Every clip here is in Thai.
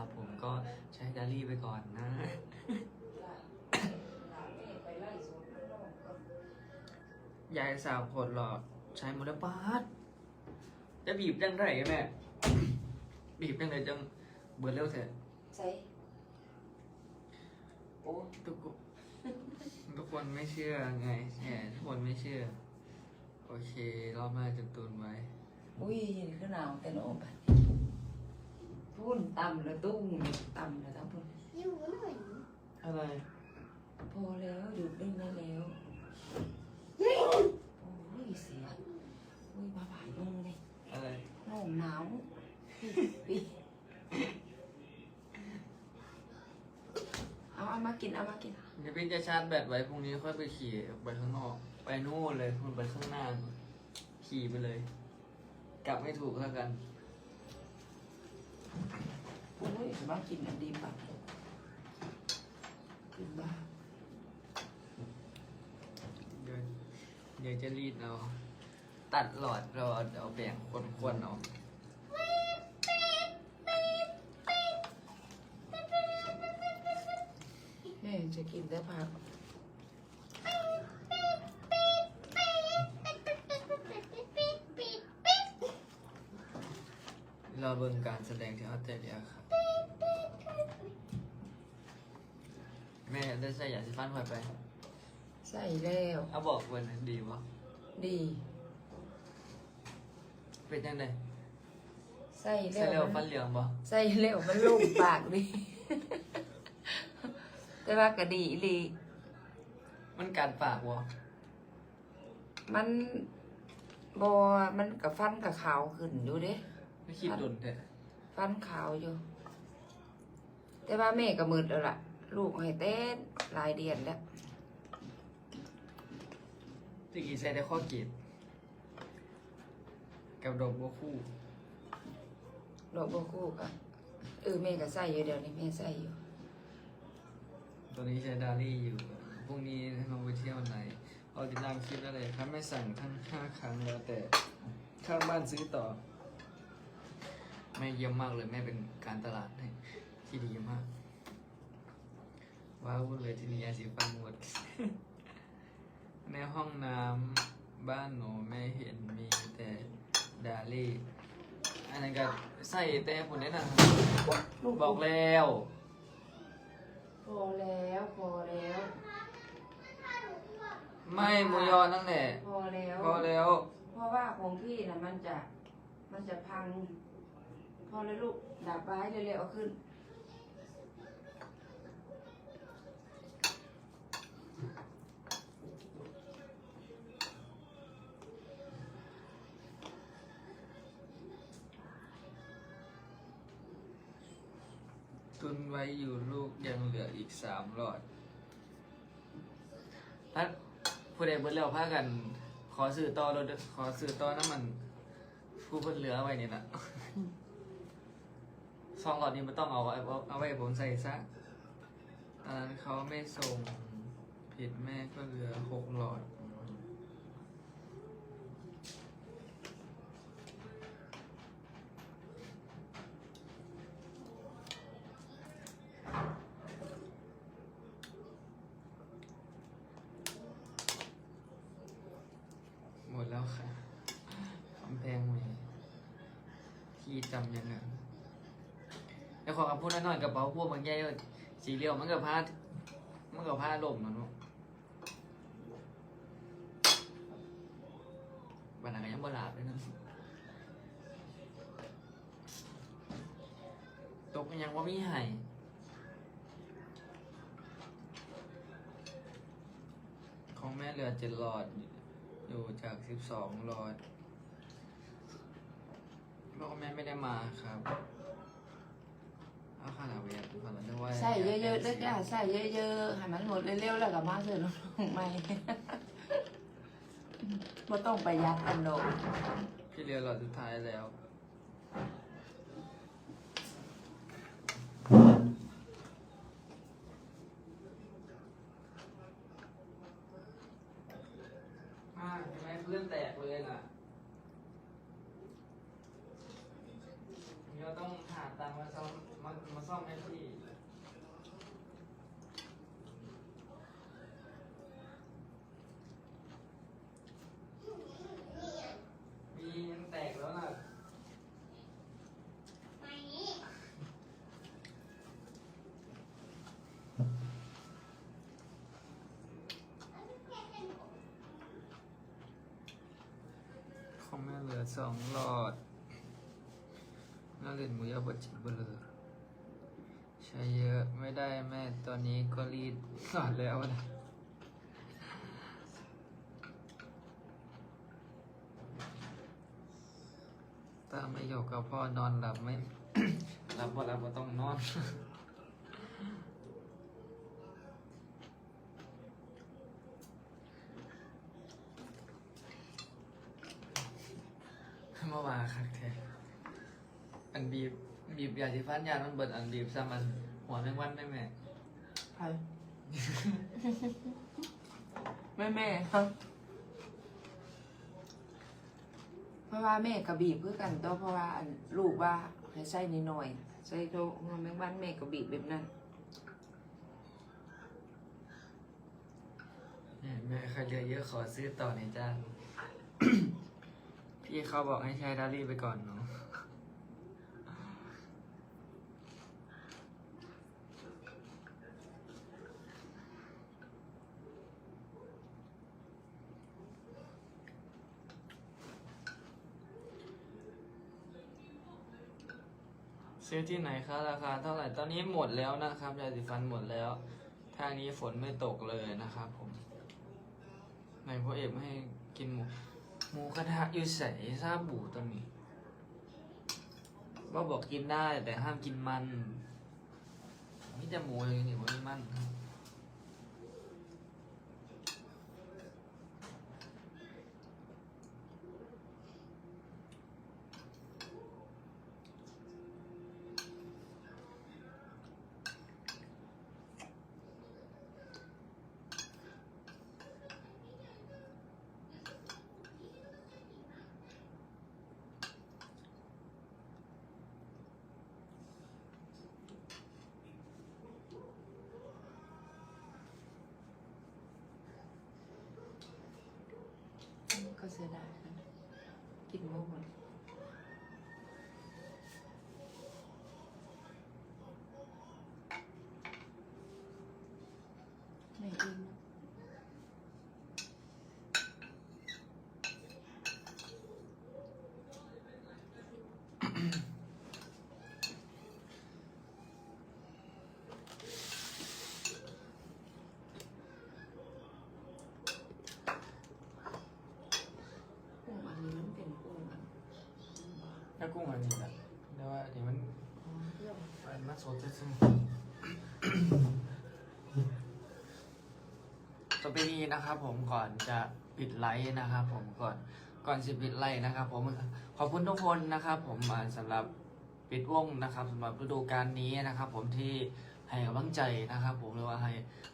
ครับผมก็ใช้ดารี่ไปก่อนนะ ยายสาวขวดหลอดใช้หมดแล้วปาดจะบีบจังไรแม่ บีบจังไรจังเบิดเร็วเถอะใส่โอ้ทุกคนทุกคนไม่เชื่อไงแหมทุกคนไม่เชื่อ โอเครอบหน้าจะตุนไว้ อุ้ยขึ้นหนาวแต่โนม พุ่นต่ำแล้วตุ้งต่ำแล้วทั้งพุ่นอยู่หน่อยอะไรพอแล้วหยุดได้ไหมแล้วโอ้ยเสียอุ้ยมาบ่ายลงเลยอะไรน้องหนาวปีเอาเอามากินเอามากินเดี๋ยวพี่จะชาร์จแบตไว้พรุ่งนี้ค่อยไปขี่ออกไปข้างนอก ไปนู่นเลยคุณไปข้างหน้า ขี่ไปเลย กลับไม่ถูกแล้วกัน โอ้ยมากินอันดีปะกินบ้าเดี๋ยวเดี๋ยวจะรีดเอาตัดหลอดเราเอาแบ่งควนๆเอาแม่จะกินแต่ผัก เราเบิ่งการแสดงที่ออสเตรเลียครับแม่ได้ใส่ยาสีฟันไว้ไป ใส่แล้ว เอาบอกวันนั้นดีวะดี เป็นยังไงใส่ใส่แล้แล้ววฟัมันนเหลืองบ่ใส่แล้วมันลุ่มปากดิแต่ว่ากะดีอีหลีมันกัดปากวะมันบอมันกับฟันกับขาวขึ้นอยู่เด้ ไม่คิดดุนเถอะฟันขาวอยู่ แต่ว่าแม่ก็มืดแล้วล่ะ ลูกให้เต้นหลายเดือนแล้วตะกี้ใส่ได้ข้อเกีดกับดอกบัวคู่ ดอกบัวคู่ก็เออแม่ก็ใส่อยู่เดี๋ยวนี้แม่ใส่อยู่ตัวนี้ใช้ดารี่อยู่ พรุ่งนี้เราไปเที่ยวไหนเอาติดตามคลิปได้เลยครับไม่สั่งทั้งห้าครั้งแล้วแต่ข้างบ้านซื้อต่อ แม่เยี่ยมมากเลย แม่เป็นการตลาดให้ที่ดีมาก ว้าวเลยทีนี้ยาสีฟันหมด ในห้องน้ำบ้านหนูไม่เห็นมีแต่ดารี่อันนั้นก็ใส่แต่ผลนี้นะบอกแล้ว พอแล้วพอแล้ว ไม่หมูยอนั่นแหละพอแล้ว พอแล้ว เพราะว่าของพี่นะมันจะมันจะพัง พอแล้วลูกดับไว้เร็วๆเอาขึ้น ตุนไว้อยู่ลูกยังเหลืออีกสามหลอดถ้าผู้ใดเบิ่แล้วพากัน ขอสื่อต่อรถขอสื่อต่อน้ำมันผู้เพิ่นเหลือไว้นี่นะ สองหลอดนี้ไม่ต้องเอาไว้เอาไว้ผมใส่ซะตอนนั้นเขาไม่ส่งผิดแม่ก็เหลือหกหลอดหมดแล้วค่ะคำแพงไหมที่จำยัง อคำพูดน้อยๆกระเป๋าพวกบางแย่สีเหลียวมันกับผ้ามันกับผ้าลมนะเนาะบันนั้นก็ยังบลาบเลยนะตกยังว่ามีไห้ของแม่เหลือเจ็ดหลอด อยู่จากสิบสองหลอดพ่อแม่ไม่ได้มาครับ เอาขนาดเวียนขนาดนึกว่าใส่เยอะๆเด้อจ้าใส่เยอะๆให้มันหมดเร็วๆแล้วก็มาเถอะน้องใหม่บ่ต้องประหยัดกันดอกพี่เรียนหลอดสุดท้ายแล้ว มากใช่ไหมเพื่อนแตกเลยน่ะเราต้องหาตังค์มาซ่อมมามาซ่อม ดสองหลอดแล้วเล่นหมูยอบดจิบเบลยใช้เยอะไม่ได้แม่ตอนนี้ก็รีดหลอดแล้วนะถ้าไม่อยู่กับพ่อนอนหลับไม่หลับบ่หลับก็ต้องนอน มื่อวานคักแท้อันบีบบีบยาสีฟันยามันเบิดอันบีบซ้ำมันหัวแมงวันได้ไหมใครแม่แม่ครับเพราะว่าแม่กระบีบเพื่อกันตัวเพราะว่าอันลูกว่าให้ใส่นิดหน่อยใส่โตหัวแมงวันแม่กระบีบแบบนั้นเนี่ยแม่ใครเหลือเยอะขอซื้อต่อหน่อยจ้า พี่เขาบอกให้ใช้ดารี่ไปก่อนเนาะซื้อที่ไหนคะราคาเท่าไหร่ ตอนนี้หมดแล้วนะครับยาสีฟันหมดแล้ว ทางนี้ฝนไม่ตกเลยนะครับผมในพ่อเอกไม่ให้กินหมู หมูกระทะอยู่ใส่ซาบูตอนนี้ว่าบอกกินได้แต่ห้ามกินมันนี่จะหมูอย่างนี้ว่ามีมัน เสียดายนะกินหมกหมดไม่อิ่มนะ กุ้งอันนี้มันเป็นกุ้งอัน ถ้ากุ้งอันนี้แหละแต่ว่าอันนี้มันอ๋อเปรี้ยวมันมาสดซึ่งต่อไปนี้นะครับ ผมก่อนจะปิดไลฟ์นะครับ ผมก่อนก่อนจะปิดไลฟ์นะครับ ผมขอบคุณทุกคนนะครับ ผมอ่าสำหรับปิดวงนะครับสำหรับฤดูกาลนี้นะครับ ผมที่ให้กำลังใจนะครับ ผมหรือว่าให้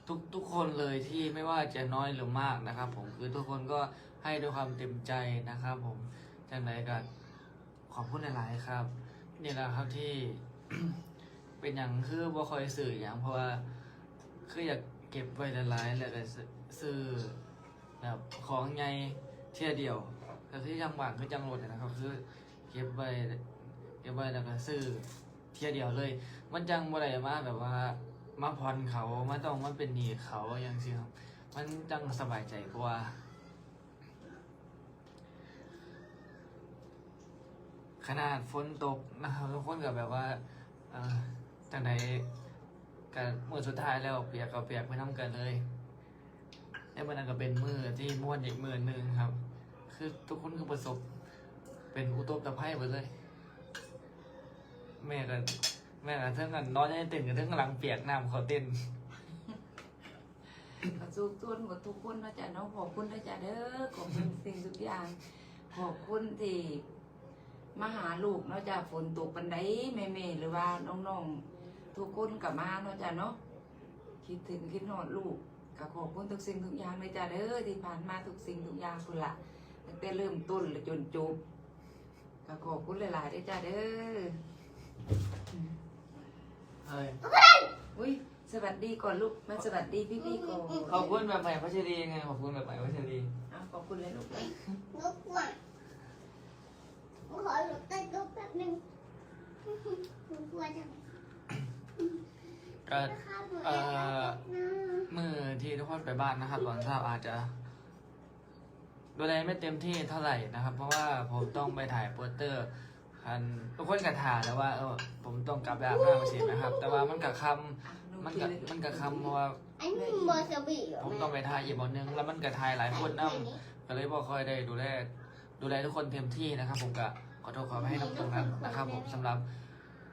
ทุกทุกคนเลยที่ไม่ว่าจะน้อยหรือมากนะครับ ผมคือทุกคนก็ให้ด้วยความเต็มใจนะครับ ผมจังไรก็ ขอบคุณหลาย ๆ ครับ นี่แหละครับที่ เป็นอย่างคือบ่คอยสื่ออย่างเพราะว่าคืออยากเก็บไว้หลายๆแล้วก็ซื้อแบบของไงเที่ยเดียวก็คือจังหวะคือจังรถนะครับ คือเก็บไว้เก็บไว้แล้วก็ซื้อเที่ยเดียวเลย มันจังบ่ได้มาแบบว่ามาผ่อนเขามาต้องมาเป็นหนี้เขาอย่างสิครับ มันจังสบายใจกว่า ขนาดฝนตกนะครับทุกคนกับแบบว่าจังใดกันมือสุดท้ายแล้วเปียกกับเปียกไปน้ำกันเลยแล้วมันนก็เป็นมือที่ม้วนอีกมือหนึ่งครับ คือทุกคนคือประสบ เป็นอุตบตะไพ่หมดเลย แม่กันแม่กันเท่งกันนอนยังเต้นกันเท่งกำลังเปียกน้ำเขาเต้นกระสุกทุนหมดทุกคนนะจ๊ะน้องขอบคุณนะจ๊ะเด้อขอบคุณสิ่งทุกอย่าง ขอบคุณที่ มาหาลูกเนาะจ๊ะฝนตกปันไดแม่ๆหรือว่าน้องๆทุกคนกับมาเนาะจ๊ะเนาะคิดถึงคิดหอดลูกก็ขอบคุณทุกสิ่งทุกอย่างเลยจ้ะเด้อที่ผ่านมาทุกสิ่งทุกอย่างคุณละตั้งแต่เริ่มต้นเลยจนจบก็ขอบคุณหลายๆด้วยจ้ะเด้อเฮ้ยอุ้ยสวัสดีก่อนลูกมาสวัสดีพี่ๆก่อนขอบคุณแบบใหม่พัชรีไงขอบคุณแบบใหม่พัชรี อะขอบคุณเลยลูกลูกว่ะขอหลบใต้โต๊ะแป๊บนึงหนูกลัวจัง ก็เอ่อมือที่ทุกคนไปบ้านนะครับตอนเช้าอาจจะเอ่อหนูมือที่ทุกคนไปบ้านนะครับตอนเช้าอาจจะเอ่อมือที่ทุกคนไปบ้านนะครับตอาจจะเอ่อมือที่ทุกคนไปบ้านนะครับตอาจจะดูแลไม่เต็มที่เท่าไหร่นะครับ เพราะว่าผมต้องไปถ่ายโปสเตอร์คันทุกคนก็ถ่าแล้วว่าเออผมต้องกลับไปอาบน้ำเสียนะครับ แต่ว่ามันกับคำมันกับมันกับคำเพราะว่าผมต้องไปถ่ายอีกบอนึงแล้วมันกับถ่ายหลายคนนํก็เลยบ่ค่อยได้ดูแลดูแลทุกคนเต็มที่นะครับ ผมก็ขอโทษขอให้น้ำตรงนั้นนะครับ ผมสำหรับ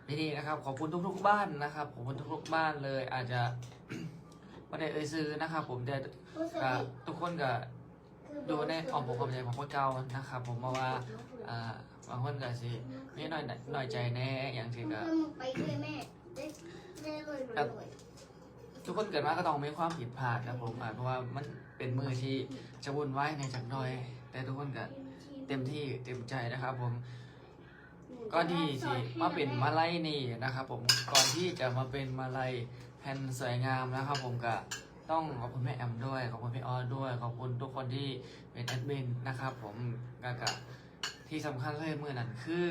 ที่นี่นะครับ ขอบคุณทุก ๆ บ้านนะครับขอบคุณทุกๆบ้านเลย อาจจะไม่ได้เอ่ยซื้อนะครับ ผมแต่วาซาก็บิทุกคนก็ดูในอ้อมอกอ้อมใจของพวกเก่านะครับ ผมมาว่าอ่าบางคนก็สิมีน้อยน้อยใจแน่อย่างที่ก็ไปด้วยแม่ได้ได้รวยรวยทุกคนเกิดมาก็ต้องมีความผิดพลาดครับผมอ่าเพราะว่ามันเป็นมือที่จะวุ่นวายในจักหน่อย แต่ทุกคนก็เต็มที่เต็มใจนะครับ ผม ก่อนที่สิมาเป็นมาลัยนี่นะครับผมก่อนที่จะมาเป็นมาลัยแผ่นสวยงามนะครับผมก็ต้องขอบคุณแม่แอมด้วยขอบคุณพี่ออด้วยขอบคุณทุกคนที่เป็นแอดมินนะครับผมกกะที่สำคัญเลยเมื่อนั้นคือ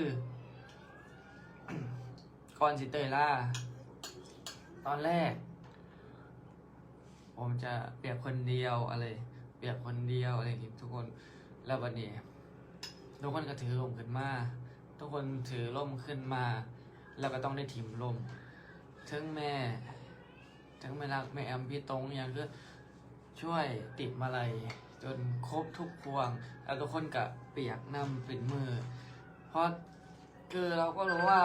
ก่อนสิเตยล่าตอนแรก ผมจะเปรียบคนเดียวอะไรเปรียบคนเดียวอะไรอย่างงี้ทุกคนแล้ววันนี้ทุกคนก็ถือลมขึ้นมา ทุกคนถือล่มขึ้นมา แล้วก็ต้องได้ถิ่มลมถึงแม่ถึงแม่รักแม่แอมพี่ตรงอย่างก็ช่วยติดมาลัยจนครบทุกพวง แล้วทุกคนก็เปียกน้ำปิดมือ เพราะคือเราก็รู้ว่า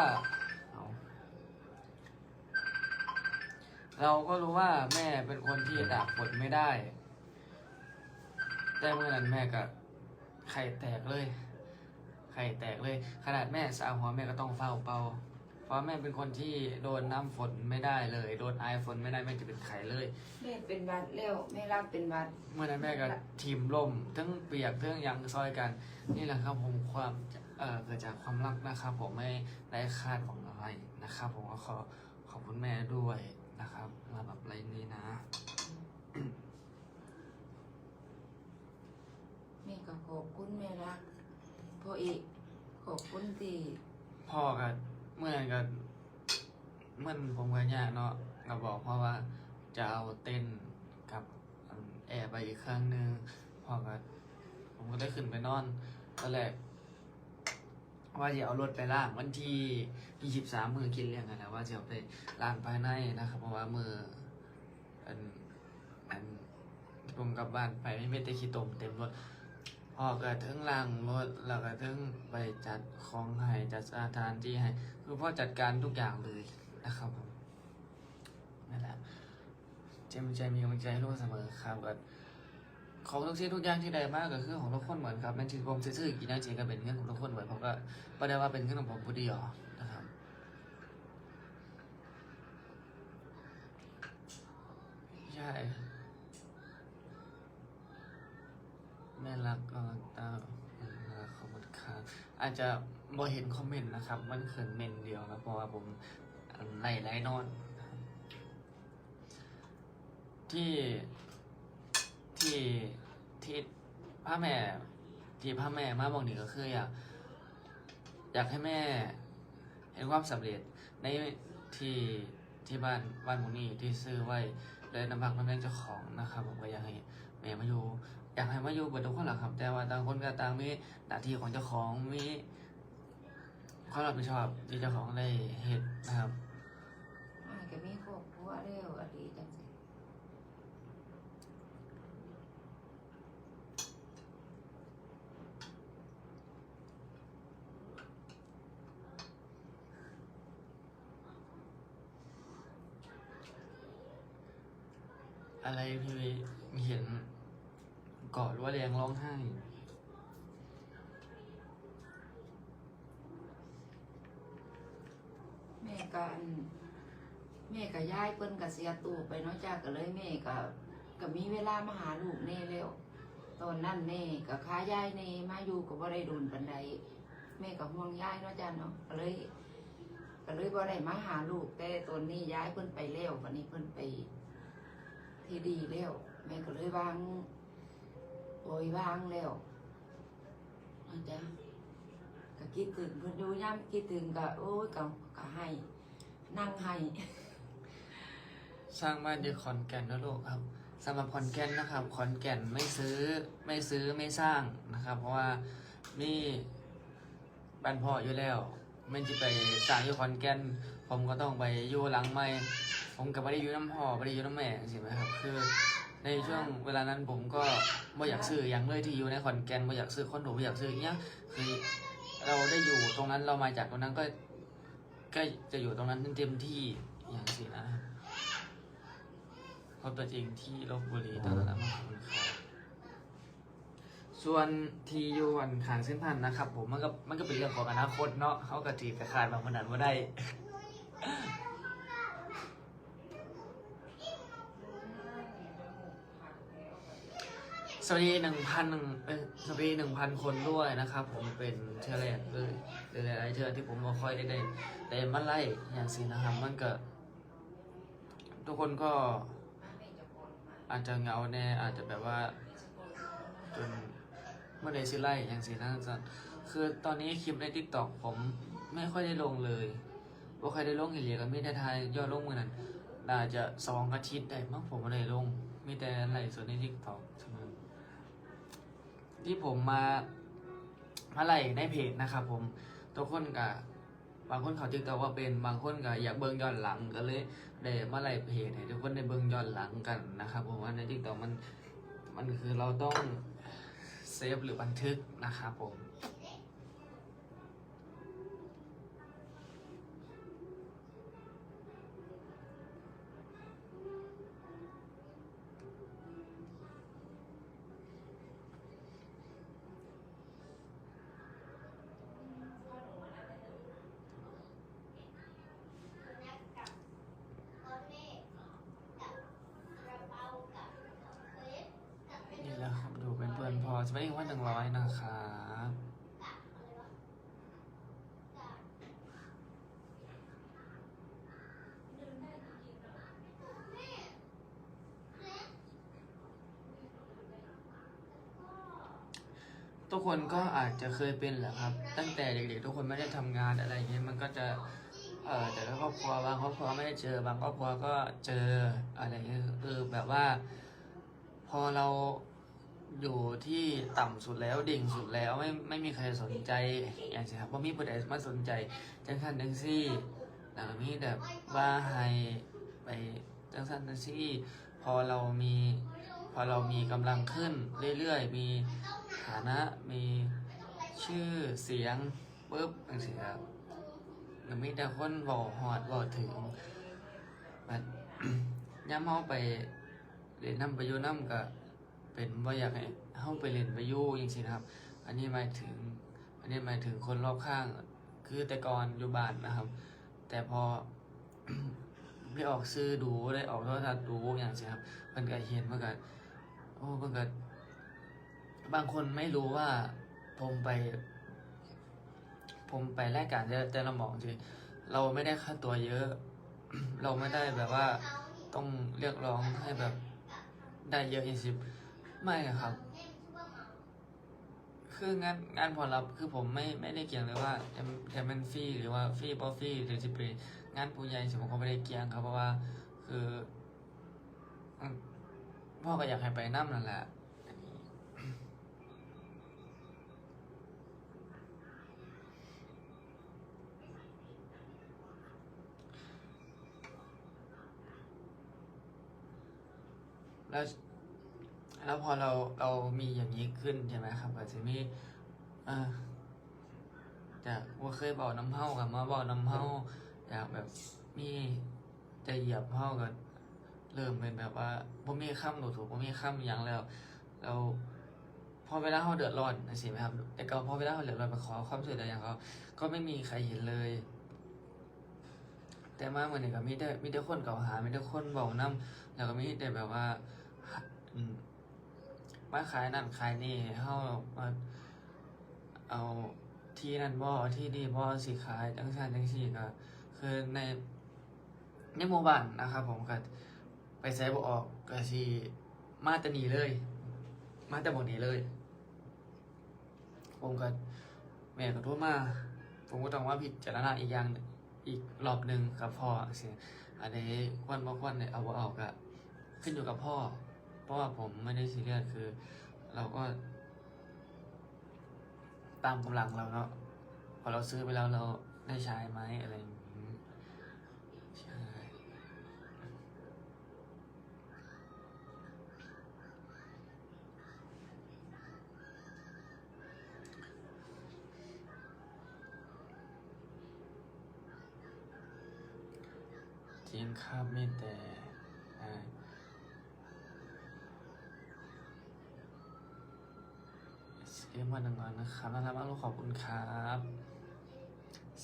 เราก็รู้ว่าแม่เป็นคนที่ตากฝนไม่ได้ แต่เมื่อนั้นแม่ก็ไข่แตกเลย ไข่แตกเลย ขนาดแม่สาวหัวแม่ก็ต้องเฝ้าเป่า เพราะแม่เป็นคนที่โดนน้ำฝนไม่ได้เลย โดนไอฝนไม่ได้แม่จะเป็นไข่เลย แม่เป็นหวัดแล้วแม่รักเป็นหวัด เมื่อนั้นแม่ก็ทีมล่มทั้งเปียกทั้งยังซอยกัน นี่แหละครับผมความเอ่อเกิดจากความรักนะครับ ผมไม่ได้คาดหวังอะไรนะครับ ผมก็ขอขอบคุณแม่ด้วยนะครับมาแบบไรนี้นะแม่ก็ขอบคุณแม่รัก พ่อเอกขอบคุณที่พ่อก็เมื่อนั้นก็เมื่อนผมกับย่าเนาะก็บอกพ่อว่าจะเอาเต้นกับแอร์ไปอีกครั้งหนึ่งพ่อก็ผมก็ได้ขึ้นไปนอนตอนแรกว่าจะเอารถไปล่างวันที่ยี่สิบสามมือคิดเรื่องกันแล้วว่าจะเอาไปล่างภายในนะครับเพราะว่ามืออันอันผมกลับบ้านไปไม่ไม่ได้ขี้ตมเต็มรถ พ่อก็ถึงล้างรถแล้วก็ถึงไปจัดของให้จัดสถานที่ให้คือพ่อจัดการทุกอย่างเลยนะครับผมนั่นแหละเจมใจมีกำลังใจให้ลูกเสมอครับก็ของทุกสิ่งทุกอย่างที่ได้มากก็คือของทุกคนเหมือนครับแม่นที่ผมซื้อกินได้จริงก็เป็นเงินของทุกคนเหมือนผมก็ไม่ได้ว่าเป็นเงินของผมผู้เดียวนะครับใช่ แม่รักก็ตาขอบคุณครับอาจจะบ่เห็นคอมเมนต์นะครับ มันเขินเมนเดียวนะเพราะว่าผมไล่ไล่นอน ที่ที่ที่พ่อแม่ ที่พ่อแม่มาบอกนี่ก็คืออยากอยากให้แม่เห็นความสำเร็จในที่ที่บ้านบ้านหมูนี่ที่ซื้อไว้เลยน้ำพักน้ำแรงเจ้าของนะครับ ผมก็อยากให้แม่มาอยู่ อยากให้มาอยู่เบิดทุกคนหละครับ แต่ว่าต่างคนก็ต่างมีหน้าที่ของเจ้าของมีความรับผิดชอบที่เจ้าของได้เหตุนะครับ อ้ายก็มีครอบครัวแล้วอดีตจังซี่ อะไรพี่เห็นกอดว่าแดงร้องไห้ แม่ก็อัน แม่ก็ย้ายเพิ่นก็เสียตัวไปเนาะจ้าก็เลยแม่ก็ก็มีเวลามาหาลูกแน่แล้ว ตอนนั้นแม่ก็ค้ายายแน่มาอยู่ก็บ่ได้โดนปานใดแม่ก็ห่วงยายเนาะจ้าเนาะก็เลยก็เลยบ่ได้มาหาลูกแต่ตอนนี้ย้ายเพิ่นไปแล้ววันนี้เพิ่นไป ที่ดีแล้วแม่ก็เลยวางปล่อยวางแล้วอาจารย์ก็คิดถึงเพิ่นอยู่ย่ำคิดถึงก็โอ้ยก็ก็ให้นั่งให้ สร้างบ้านที่ขอนแก่นนะลูกครับสำหรับขอนแก่นนะครับ ขอนแก่นไม่ซื้อไม่ซื้อไม่สร้างนะครับ เพราะว่ามีบ้านพ่ออยู่แล้วไม่จะไปสร้างอยู่ขอนแก่นผมก็ต้องไปอยู่หลังไม่ ผมก็ไม่ได้อยู่น้ำพ่อไม่ได้อยู่น้ำแม่ใช่ไหมครับ คือ ในช่วงเวลานั้นผมก็ไม่อยากซื้ออย่างเลยที่อยู่ในขอนแก่นไม่อยากซื้อคอนโดไม่อยากซื้ออย่างเงี้ยคือเราได้อยู่ตรงนั้นเรามาจากตรงนั้นก็ก็จะอยู่ตรงนั้นเต็มที่อย่างสินะครับ เพราะตัวจริงที่ลบบุรีตอนนั้นมาคุณครับส่วนทีอยู่วันขางเส้นพันนะครับผมมันก็มันก็เป็นเรื่องของอนาคตเนาะเขากระจีกระขาดบางคนนั้นว่าได้ สวัสดีหนึ่งพันหนึ่งสวัสดีหนึ่งพันคนด้วยนะครับ ผมเป็นเทอร์แรกเลยหลายๆเทอร์ที่ผมบ่ค่อยได้ได้ได้มาไล่อย่างสินะครับ มันก็ ทุกคนก็ อาจจะเหงาแน่อาจจะแบบว่าจนเมื่อใดสิไล่อย่างสินะจ๊ะคือตอนนี้คลิปใน t ิ k t o k ผมไม่ค่อยได้ลงเลยว่าใครได้ลงอีเลียก็มีแต่ทายยอดลงมือนั้นน่าจะสองอาทิตย์ได้มั้งผมไม่ได้ลง มีแต่ไล่ส่วนใน t ิ k t o k เท่านั้นที่ผมมามาไล่ในเพจนะครับผมทุกคนกั บางคนเขาจึกตอว่าเป็นบางคนก็อยากเบิ่งย้อนหลังก็เลยได้มาไล่เพจให้ทุกคนได้เบิ่งย้อนหลังกันนะครับผมว่าในทิกตอกมันมันคือเราต้องเซฟหรือบันทึกนะครับผม เพื่ใช่ว่าหนึ่งร้อยนะครับทุกคนก็อาจจะเคยเป็นแหละครับ ตั้งแต่เด็กๆ ทุกคนไม่ได้ทำงานอะไรอย่างเงี้ยมันก็จะเออแต่ละครอบครัวบางครอบครัวไม่ได้เจอบางครอบครัวก็เจออะไรอย่างเงี้ยคือแบบว่า พอเรา อยู่ที่ต่ำสุดแล้วดิ่งสุดแล้วไม่ไม่มีใครสนใจอย่างเช่นครับว่ามีผู้ใดมาสนใจจังสันจังซี่หลังนี้แบบว่าให้ไปจังสันจังซี่ พอเรามีพอเรามีกำลังขึ้นเรื่อยๆ มีฐานะมีชื่อเสียงปุ๊บจังซี่ครับแล้วมีแต่คนบอกหอดบอกถึงมันย่ำเฮาไปเรียนน้ำไปอยู่น้ำก็ เป็นว่าอยากให้เฮาไปเรียนไปยู่จริงๆนะครับ อันนี้หมายถึง อันนี้หมายถึงคนรอบข้าง คือแต่ก่อนอยู่บ้านนะครับ แต่พอได้ออกซื้อดูได้ออกโทรทัศน์ดูอย่างเช่นครับมันก็เห็นมันก็โอ้มันก็บางคนไม่รู้ว่าผมไป ผมไปรายการแต่แต่ละหมองจริงเราไม่ได้ค่าตัวเยอะ เราไม่ได้แบบว่าต้องเรียกร้องให้แบบได้เยอะอย่างสิ ไม่ครับ คืองานงานผลลัพธ์คือผมไม่ไม่ได้เกี่ยงเลยว่าจะจะเป็นฟรีหรือว่าฟรีบอฟรีหรือจะเป็นงานผู้ใหญ่สิผมก็ไม่ได้เกี่ยงครับ เพราะว่าคือพ่อก็อยากให้ไปน้ำนั่นแหละแล้ว แล้วพอเราเรามีอย่างนี้ขึ้นใช่ไหมครับก็จะมีเออจากว่าเคยบอกน้ำเฮากับมาบอกน้ำเฮาอยากแบบมีจะเหยียบเฮาก็เริ่มเป็นแบบว่าบ่มีคำหนูถูกบ่มีคำอย่างแล้วเราพอเวลาเฮาเดือดร้อนนะสิไหมครับ แต่ก็พอเวลาเฮาเดือดร้อนไปขอความช่วยเหลืออย่างเขาก็ไม่มีใครเห็นเลย แต่มาเหมือนนี้ก็มีแต่มีแต่คนเก่าหามีแต่คนบอกน้ำแล้วก็มีแต่แบบว่า มาขายนั่นขายนี่เฮามาเอาที่นั่นบ่ที่นี่บ่สิขายจังซั่นจังซี่ก็คือในในหมู่บ้านนะครับ ผมก็ไปใช้บ่ออกก็สิมาแต่นี้เลย มาแต่หมดนี้เลย ผมก็แม่ก็โทรมาผมก็ต้องว่าพิดจารณาอีกอย่างอีกรอบหนึ่งกับพ่อสิอันนี้ควรบ่ควรเนี่ยเอาบ่เอาก็ขึ้นอยู่กับพ่อ เพราะว่าผมไม่ได้ซีเรียสคือ เราก็ ตามกำลังเราเนาะพอเราซื้อไปแล้วเราได้ใช้ไหมอะไรอย่างนี้ใช่จริงครับมีแต่อ่า สเกว่านังวันนะครับน่ารักมากลูกขอบคุณครับ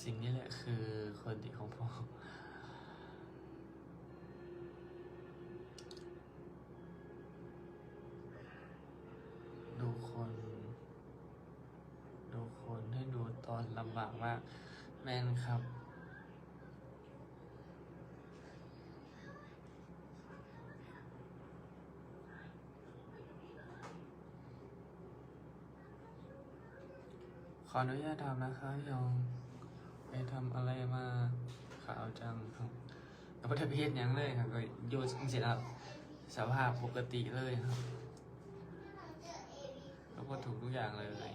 สิ่งนี้แหละคือคนดีของพ่อดูคน ดูคนให้ดูตอนลำบากมากแม่นครับ ออนุญาตทำนะคะยองไปทำอะไรมาขาวจังครับกับประเพศยังเลยครับก็โยนเสร็จแล้วสภาพปกติเลยครับ แล้วก็ถูกทุกอย่างเลย